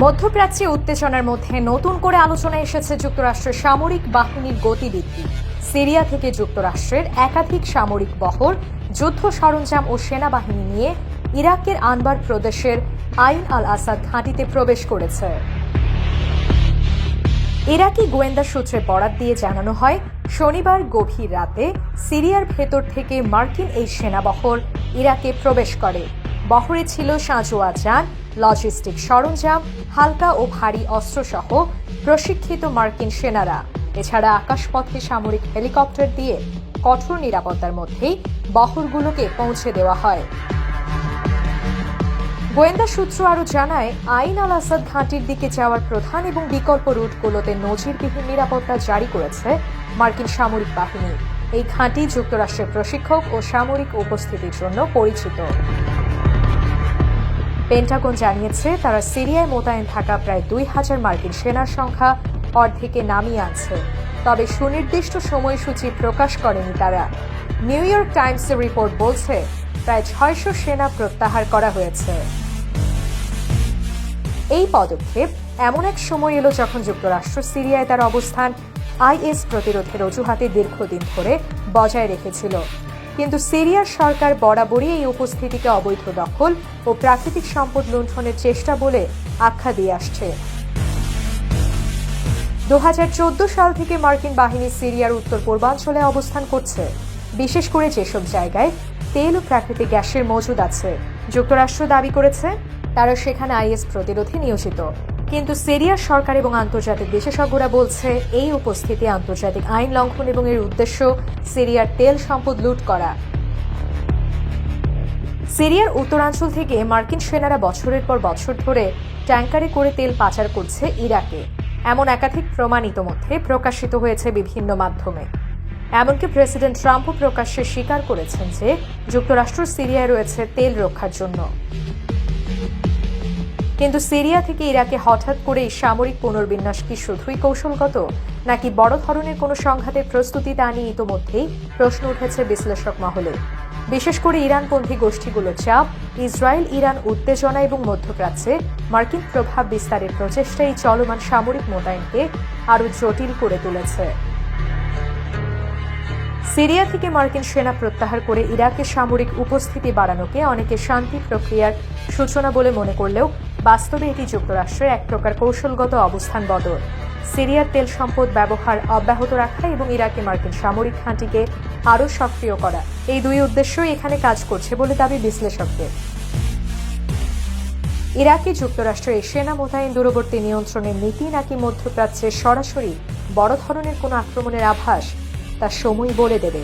মধ্যপ্রাচ্যে উত্তেজনার মধ্যে নতুন করে আলোচনায় এসেছে যুক্তরাষ্ট্রের সামরিক বাহিনীর গতিবিধি। সিরিয়া থেকে যুক্তরাষ্ট্রের একাধিক সামরিক বহর, যুদ্ধ সরঞ্জাম ও সেনাবাহিনী নিয়ে ইরাকের আনবার প্রদেশের আইন আল আসাদ ঘাঁটিতে প্রবেশ করেছে। ইরাকি গোয়েন্দা সূত্রে বরাত দিয়ে জানানো হয়, শনিবার গভীর রাতে সিরিয়ার ভেতর থেকে মার্কিন এই সেনাবহর ইরাকে প্রবেশ করে। বহরে ছিল সাঁজোয়া যান, লজিস্টিক সরঞ্জাম, হালকা ও ভারী অস্ত্রসহ প্রশিক্ষিত মার্কিন সেনারা। এছাড়া আকাশপথে সামরিক হেলিকপ্টার দিয়ে কঠোর নিরাপত্তার মধ্যেই বহরগুলোকে পৌঁছে দেওয়া হয়। গোয়েন্দা সূত্র আরও জানায়, আইন আল আসাদ ঘাঁটির দিকে যাওয়ার প্রধান এবং বিকল্প রুটগুলোতে নজিরবিহীন নিরাপত্তা জারি করেছে মার্কিন সামরিক বাহিনী। এই ঘাঁটি যুক্তরাষ্ট্রের প্রশিক্ষক ও সামরিক উপস্থিতির জন্য পরিচিত। পেন্টাগন জানিয়েছে, তারা সিরিয়ায় মোতায়েন থাকা প্রায় দুই হাজার মার্কিন সেনার সংখ্যা অর্ধেকে নামিয়ে আনছে। তবে সুনির্দিষ্ট সময়সূচি প্রকাশ করেনি তারা। নিউ ইয়র্ক টাইমসের রিপোর্ট বলছে, প্রায় ছয়শো সেনা প্রত্যাহার করা হয়েছে। এই পদক্ষেপ এমন এক সময় এলো যখন যুক্তরাষ্ট্র সিরিয়ায় তার অবস্থান আইএস প্রতিরোধের অজুহাতে দীর্ঘদিন ধরে বজায় রেখেছিল। কিন্তু সিরিয়ার সরকার বরাবরই এই উপস্থিতিকে অবৈধ দখল ও প্রাকৃতিক সম্পদ লুণ্ঠনের চেষ্টা বলে আখ্যা দিয়ে আসছে। দু হাজার চোদ্দ সাল থেকে মার্কিন বাহিনী সিরিয়ার উত্তর পূর্বাঞ্চলে অবস্থান করছে। বিশেষ করে যেসব জায়গায় তেল ও প্রাকৃতিক গ্যাসের মজুদ আছে। যুক্তরাষ্ট্র দাবি করেছে, তারা সেখানে আইএস প্রতিরোধে নিয়োজিত। কিন্তু সিরিয়ার সরকার এবং আন্তর্জাতিক বিশেষজ্ঞরা বলছে, এই উপস্থিতি আন্তর্জাতিক আইন লঙ্ঘন এবং এর উদ্দেশ্য সিরিয়ার তেল সম্পদ লুট করা। সিরিয়ার উত্তরাঞ্চল থেকে মার্কিন সেনারা বছরের পর বছর ধরে ট্যাঙ্কারে করে তেল পাচার করছে ইরাকে। এমন একাধিক প্রমাণ ইতোমধ্যে প্রকাশিত হয়েছে বিভিন্ন মাধ্যমে। এমনকি প্রেসিডেন্ট ট্রাম্পও প্রকাশ্যে স্বীকার করেছেন যে, যুক্তরাষ্ট্র সিরিয়ায় রয়েছে তেল রক্ষার জন্য। কিন্তু সিরিয়া থেকে ইরাকে হঠাৎ করে এই সামরিক পুনর্বিন্যাস কি শুধুই কৌশলগত, নাকি বড় ধরনের কোনো সংঘাতের প্রস্তুতি তা নিয়ে ইতোমধ্যেই প্রশ্ন উঠেছে বিশ্লেষক মহলে বিশেষ করে ইরানপন্থী গোষ্ঠীগুলোর চাপ, ইসরায়েল, ইরান উত্তেজনা এবং মধ্যপ্রাচ্যে মার্কিন প্রভাব বিস্তারের প্রচেষ্টা এই চলমান সামরিক মোতায়েনকে আরও জটিল করে তুলেছে। সিরিয়া থেকে মার্কিন সেনা প্রত্যাহার করে ইরাকে সামরিক উপস্থিতি বাড়ানোকে অনেকে শান্তি প্রক্রিয়ার সূচনা বলে মনে করলেও বাস্তবে এটি যুক্তরাষ্ট্রের এক প্রকার কৌশলগত অবস্থান বদল। সিরিয়ার তেল সম্পদ ব্যবহার অব্যাহত রাখা এবং ইরাকে মার্কিন সামরিক ঘাঁটিকে আরও সক্রিয় করা। এই দুই উদ্দেশ্যই এখানে কাজ করছে বলে দাবি বিশ্লেষকদের। ইরাকে যুক্তরাষ্ট্রের সেনা মোতায়েন দূরবর্তী নিয়ন্ত্রণের নীতি নাকি মধ্যপ্রাচ্যে সরাসরি বড় ধরনের কোনো আক্রমণের আভাস, তা সময় বলে দেবে।